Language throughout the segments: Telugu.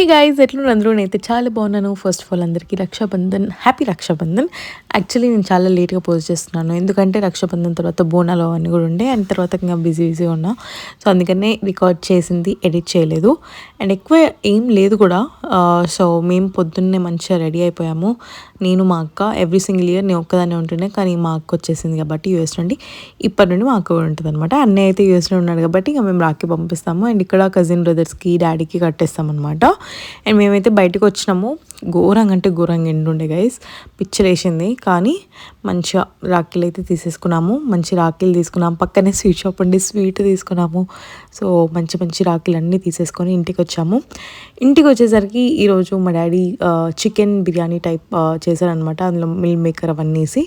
ఈ గాయస్ ఎట్లున్నారు? అందరూ నేనైతే చాలా బాగున్నాను. ఫస్ట్ ఆఫ్ ఆల్ అందరికీ రక్షాబంధన్ హ్యాపీ రక్షాబంధన్. యాక్చువల్లీ నేను చాలా లేట్గా పోస్ట్ చేస్తున్నాను. ఎందుకంటే రక్షాబంధన్ తర్వాత బోనాలు అవన్నీ కూడా ఉండే. అండ్ తర్వాత ఇంకా బిజీ బిజీ ఉన్నా. సో అందుకనే రికార్డ్ చేసింది ఎడిట్ చేయలేదు. అండ్ ఎక్కువ ఏం లేదు కూడా. Uh, సో మేము పొద్దున్నే మంచిగా రెడీ అయిపోయాము. నేను మా అక్క ఎవ్రీ సింగిల్ ఇయర్ నేను ఒక్కదానే ఉంటుండే. కానీ మా అక్క వచ్చేసింది కాబట్టి యూఎస్ నుండి. ఇప్పటి నుండి మా అక్క కూడా ఉంటుంది అనమాట అన్నయ్య అయితే యూఎస్లో ఉన్నాడు కాబట్టి ఇంకా మేము రాఖీ పంపిస్తాము. అండ్ ఇక్కడ కజిన్ బ్రదర్స్కి డాడీకి కట్టేస్తాం అనమాట అండ్ మేమైతే బయటకు వచ్చినాము. ఘోరంగా అంటే ఘోరంగా ఎండుండే గైస్ పిచ్చలేసింది. కానీ మంచిగా రాఖీలు అయితే తీసేసుకున్నాము. మంచి రాఖీలు తీసుకున్నాము. పక్కనే స్వీట్ షాప్ ఉండి స్వీట్ తీసుకున్నాము. సో మంచి మంచి రాఖీలు అన్నీ తీసేసుకొని ఇంటికి వచ్చాము. ఇంటికి వచ్చేసరికి ఈరోజు మా డాడీ చికెన్ బిర్యానీ టైప్ చేశారనమాట అందులో మిల్ మేకర్ అవన్నీ వేసి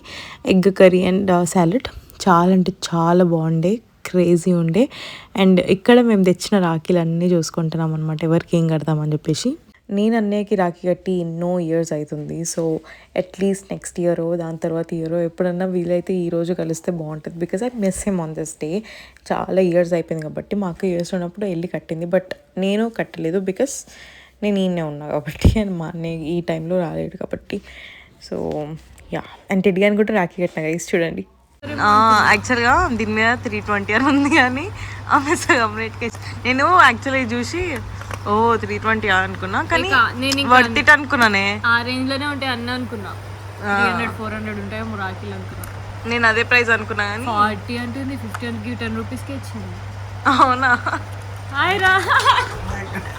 ఎగ్ కర్రీ అండ్ సాలెడ్ చాలా అంటే చాలా బాగుండే. క్రేజీ ఉండే. అండ్ ఇక్కడ మేము తెచ్చిన రాఖీలు అన్నీ చూసుకుంటున్నాం అనమాట ఎవరికి ఏం కడతామని చెప్పేసి. నేను అన్నయ్యకి రాఖీ కట్టి ఎన్నో ఇయర్స్ అవుతుంది సో అట్లీస్ట్ నెక్స్ట్ ఇయరో దాని తర్వాత ఇయరో ఎప్పుడన్నా వీలైతే ఈ రోజు కలిస్తే బాగుంటుంది. Because I miss him on this day చాలా ఇయర్స్ అయిపోయింది కాబట్టి మా అక్క ఇయర్స్ ఉన్నప్పుడు వెళ్ళి కట్టింది. బట్ నేను కట్టలేదు బికాస్ నేను ఈయనే ఉన్నా కాబట్టి. అండ్ మా అన్నయ్య ఈ టైంలో రాలేడు కాబట్టి. సో యా అండ్ టెడ్డి కూడా రాఖీ కట్టిన గైస్ చూడండి. యాక్చువల్గా దీని మీద త్రీ ట్వంటీ అని ఉంది కానీ ఆమె సగం రేట్కి నేను యాక్చువల్లీ చూసి ఓ త్రీ ట్వంటీ అనుకున్నా. కానీ నేను వర్త్ ఇట్ అనుకున్నానే. ఆ రేంజ్లోనే ఉంటాయి అన్న అనుకున్నా. హండ్రెడ్ ఫోర్ హండ్రెడ్ ఉంటాయి రాఖీలు అనుకున్నా. నేను అదే ప్రైస్ అనుకున్నా కానీ ఫార్టీ అంటుంది ఫిఫ్టీ అంటుంది టెన్ రూపీస్కి ఇచ్చింది. అవునా? హాయ్ రా.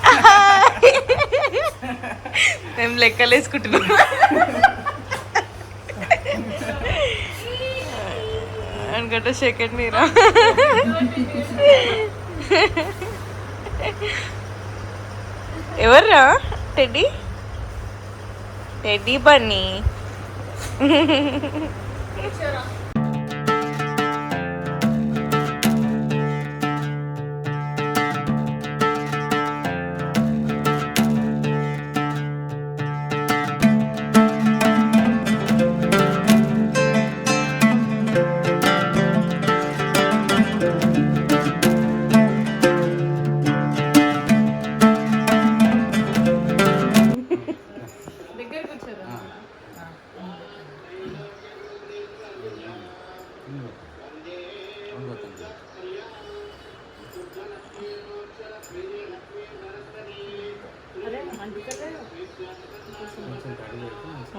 మేము లెక్కలు అనుకుంటే సెకండ్ మీరా? ఎవర్రా? Teddy? Teddy Bunny?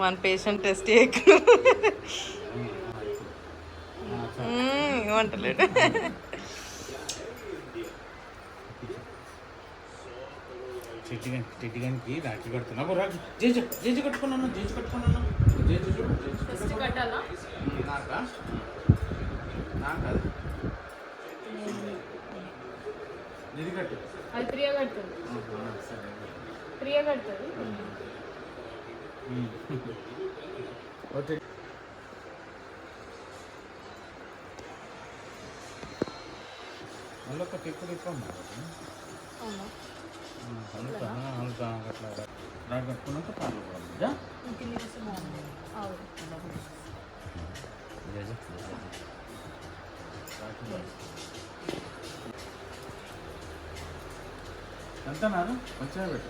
One patient test చేయకు. మ్మ్, ఏమంటలేడు చెట్టిగన్కి రాఖీ కడుతున్నా. రాఖీ. జేజు జేజు కట్టుకున్నాను జేజు కట్టుకున్నాను. జేజు చూడు జేజు ఫస్ట్ కట్టాలా? నాకా? నాకు? అది ఇది కట్టు. అది ప్రియ కడుతుంది. ఆహా, సరే ప్రియ కడుతుంది? ఉమ్. ఓకే మళ్ళీ ఒక టిప్పు తిప్పమ్మా అవునా అంతా అంతా అట్లా రాఖీ కట్టుకున్నాక పాలు కూడా కింది వస్తే బాగుంది అవును జేజు రాఖీ కట్టు. ఎంత నాను మంచిగా పెట్టు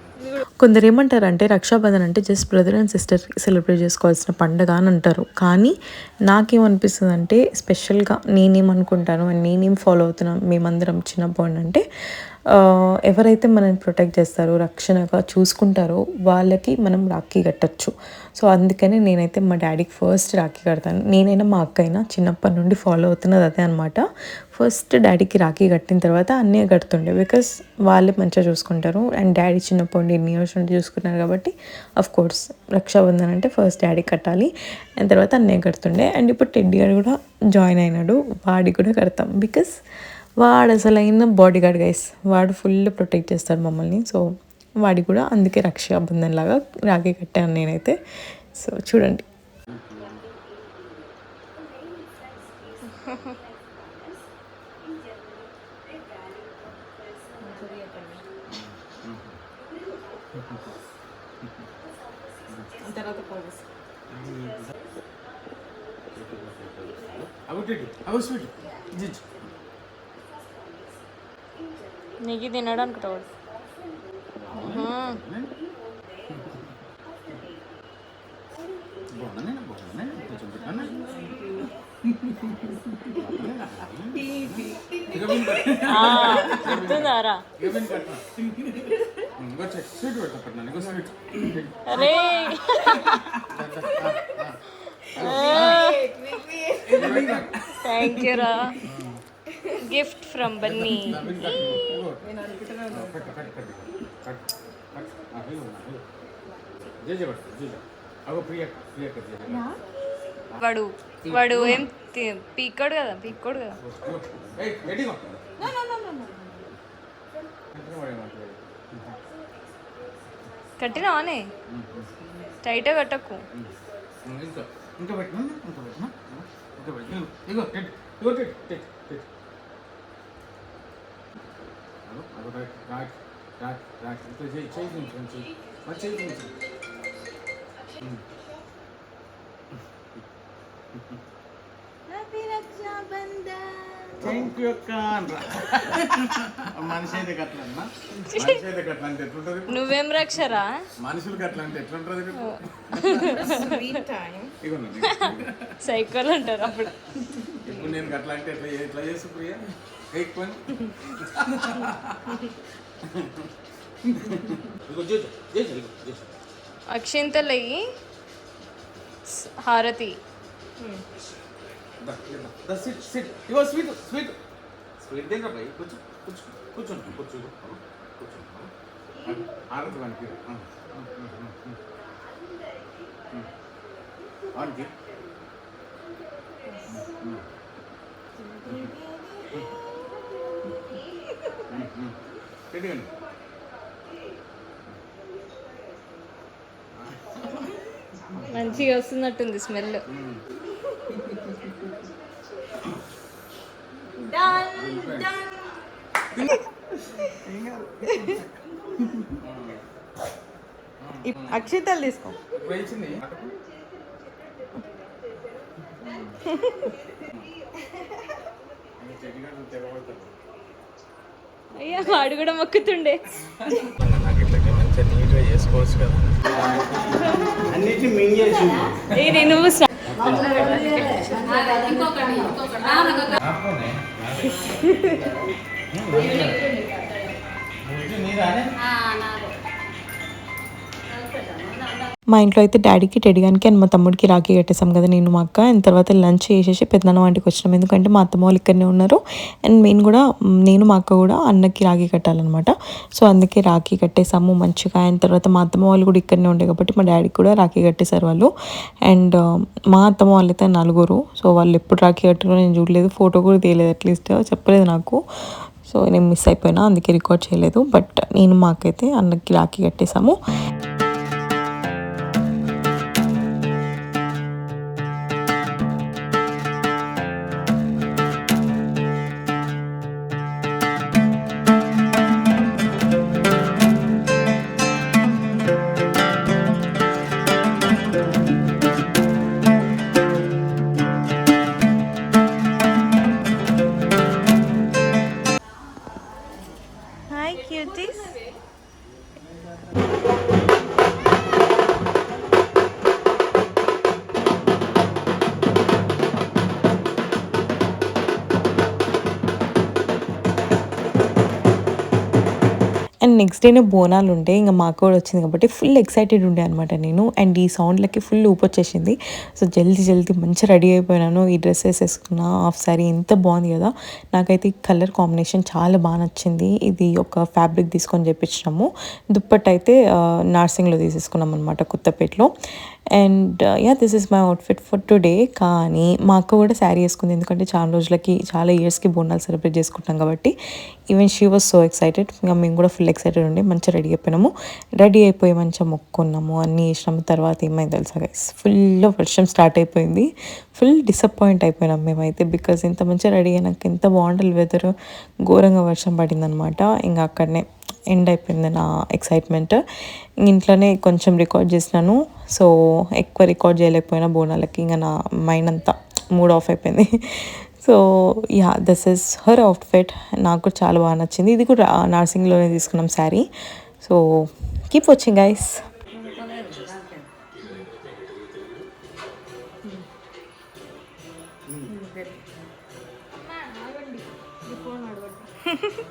కొందరు ఏమంటారంటే రక్షాబంధన్ అంటే just brother and sister celebrate చేసుకోవాల్సిన పండుగ అని అంటారు. కానీ నాకేమనిపిస్తుంది అంటే స్పెషల్గా నేనేమనుకుంటాను అండ్ నేనేం ఫాలో అవుతున్నాను మేమందరం చిన్నప్పుడు అంటే ఎవరైతే మనల్ని ప్రొటెక్ట్ చేస్తారో రక్షణగా చూసుకుంటారో వాళ్ళకి మనం రాఖీ కట్టచ్చు. సో అందుకని నేనైతే మా డాడీకి ఫస్ట్ రాఖీ కడతాను. నేనైనా మా అక్క అయినా చిన్నప్పటి నుండి ఫాలో అవుతున్నది అదే అనమాట ఫస్ట్ డాడీకి రాఖీ కట్టిన తర్వాత అన్నయ్య కడుతుండే బికాస్ వాళ్ళే మంచిగా చూసుకుంటారు. అండ్ డాడీ చిన్నప్పటి నుండి ఎన్ని ఇయర్స్ నుండి చూసుకున్నారు కాబట్టి అఫ్ కోర్స్ రక్షాబంధన్ అంటే ఫస్ట్ డాడీ కట్టాలి. అండ్ తర్వాత అన్నయ్య కడుతుండే. అండ్ ఇప్పుడు టెడ్డీ గారు కూడా జాయిన్ అయినాడు. వాడికి కూడా కడతాం. బికాస్ వాడు అసలైన బాడీ గార్డ్ గైస్ వాడు ఫుల్ ప్రొటెక్ట్ చేస్తాడు మమ్మల్ని. సో వాడి కూడా అందుకే రక్షాబంధన్ లాగా రాఖీ కట్టాను నేనైతే. సో చూడండి. తర్వాత నీకు తినడానికి రాడు బాగున్నానే బాగున్నానే కొంచెం పెట్టాను ఇక బిన్ గుర్తుందారా ఇక బిన్ కట్టా ఇంకొచ్చే స్వీట్ పెడతా. పెట్టినా ఇంకో స్వీట్ అరే. థ్యాంక్ యూ రా. గిఫ్ట్ ఫ్రమ్ బన్నీ వాడు వాడు ఏం తి- పీక్కోడు కదా పీక్కోడు కదా కట్టినావానే టైట్గా కట్టకు ఇంకా ఇంకా పెట్టినా ఇంకా పెట్టినా ఇంకా పెట్టినా ఇగో ఇగో అగో అగో రైట్ రైట్ రైట్ రైట్ చేయి చేయి నుంచి మంచి మరి చేయి నుంచి థ్యాంక్ యూ అక్క మనిషి అయితే కట్లా మనిషి అయితే కట్లా అంటే ఎట్లుంటది? నువ్వేం రక్షరా? మనుషులకి అట్లా అంటే ఎట్లుంటది ఇగో సైకోలు అంటారు అప్పుడు. ఇప్పుడు నేను అట్లా అంటే ఎట్లా ఎట్లా చేసు ప్రియ? ఎయిట్ పని ఇగో చేసు చేసు ఇగో చేసు అక్షింతలయ్యి హారతి. దా, దా, దా, సిట్ సిట్ ఇగో స్వీట్ స్వీట్. స్వీట్ దగ్గర పోయి కూర్చో కూర్చో కూర్చోండి కూర్చో ఇగో, అగో, కూర్చోండి అగో. మంచిగా వస్తున్నట్టుంది స్మెల్. అక్షితలు తీసుకో. అయ్యా వాడు కూడా మొక్కుతుండే. నాకు ఇట్లా మా ఇంట్లో అయితే డాడీకి టెడిగానికి అండ్ మా తమ్ముడికి రాఖీ కట్టేసాం కదా నేను మా అక్క. అండ్ తర్వాత లంచ్ చేసేసి పెద్దనాన్న వంటికి వచ్చినాం. ఎందుకంటే మా అత్తమ్మ వాళ్ళు ఇక్కడనే ఉన్నారు. అండ్ నేను కూడా నేను మా అక్క కూడా అన్నకి రాఖీ కట్టాలన్నమాట. సో అందుకే రాఖీ కట్టేసాము మంచిగా. అండ్ తర్వాత మా అత్తమ్మ వాళ్ళు కూడా ఇక్కడనే ఉండే కాబట్టి మా డాడీకి కూడా రాఖీ కట్టేశారు వాళ్ళు. అండ్ మా అత్తమ్మ వాళ్ళైతే నలుగురు. సో వాళ్ళు ఎప్పుడు రాఖీ కట్టారో నేను చూడలేదు. ఫోటో కూడా తీయలేదు అట్లీస్ట్. చెప్పలేదు నాకు. సో నేను మిస్ అయిపోయినా అందుకే రికార్డ్ చేయలేదు. బట్ నేను మాకైతే అన్నకి రాఖీ కట్టేసాము అండ్ నెక్స్ట్ డేనే బోనాలు ఉంటే ఇంకా మాకు కూడా వచ్చింది కాబట్టి ఫుల్ ఎక్సైటెడ్ ఉండే అనమాట నేను. అండ్ ఈ సౌండ్లకి ఫుల్ ఊపొచ్చేసింది సో జల్దీ జల్దీ మంచి రెడీ అయిపోయినాను. ఈ డ్రెస్ వేసుకున్న హాఫ్ సారీ ఎంత బాగుంది కదా. నాకైతే ఈ కలర్ కాంబినేషన్ చాలా బాగా నచ్చింది. ఇది ఒక ఫ్యాబ్రిక్ తీసుకొని చెప్పించినాము దుప్పట్ అయితే నార్సింగ్లో తీసేసుకున్నాం అనమాట కొత్తపేటలో. And ya this is my outfit for today కానీ మా అక్క కూడా శారీ వేసుకుంది. ఎందుకంటే చాలా రోజులకి చాలా ఇయర్స్కి బోనాలు సెలబ్రేట్ చేసుకుంటాం కాబట్టి even she was so excited ఇంకా మేము కూడా ఫుల్ ఎక్సైటెడ్ ఉండి మంచిగా రెడీ అయిపోయినాము. రెడీ అయిపోయి మంచిగా మొక్కున్నాము అన్నీ వేసినాము తర్వాత ఏమైంది తెలుసా గైస్ ఫుల్ వర్షం స్టార్ట్ అయిపోయింది. ఫుల్ డిసప్పాయింట్ అయిపోయినాం మేమైతే బికాజ్ ఇంత మంచిగా రెడీ అయినాక ఎంత బాగుండాలి వెదర్ ఘోరంగా వర్షం పడిందనమాట ఇంకా అక్కడనే ఎండ్ అయిపోయింది నా ఎక్సైట్మెంట్ ఇంట్లోనే కొంచెం రికార్డ్ చేసినాను. సో ఎక్కువ రికార్డ్ చేయలేకపోయినా బోనాలకి ఇంకా నా మైండ్ అంతా మూడ్ ఆఫ్ అయిపోయింది. So ya this is her outfit నాకు కూడా చాలా బాగా నచ్చింది. ఇది కూడా నార్సింగ్లోనే తీసుకున్నాం sari so keep watching guys photos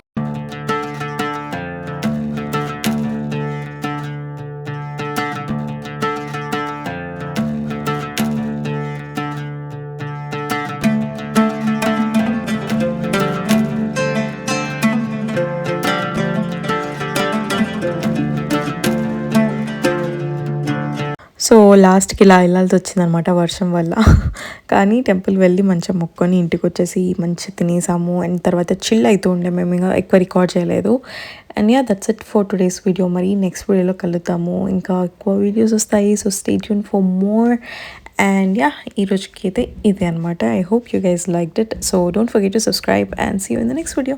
లాస్ట్కి ఇలా వెళ్ళాల్సి వచ్చిందనమాట వర్షం వల్ల. కానీ టెంపుల్ వెళ్ళి మంచిగా మొక్కొని ఇంటికి వచ్చేసి మంచిగా తినేసాము. అండ్ తర్వాత చిల్ అవుతూ ఉండే మేము ఇంకా ఎక్కువ రికార్డ్ చేయలేదు. And ya that's it for today's video మరి నెక్స్ట్ వీడియోలో కలుద్దాము. ఇంకా ఎక్కువ వీడియోస్ వస్తాయి. So stay tuned for more and ya ఈ రోజుకి అయితే ఇదే అనమాట I hope you guys liked it so don't forget to subscribe and see you in the next video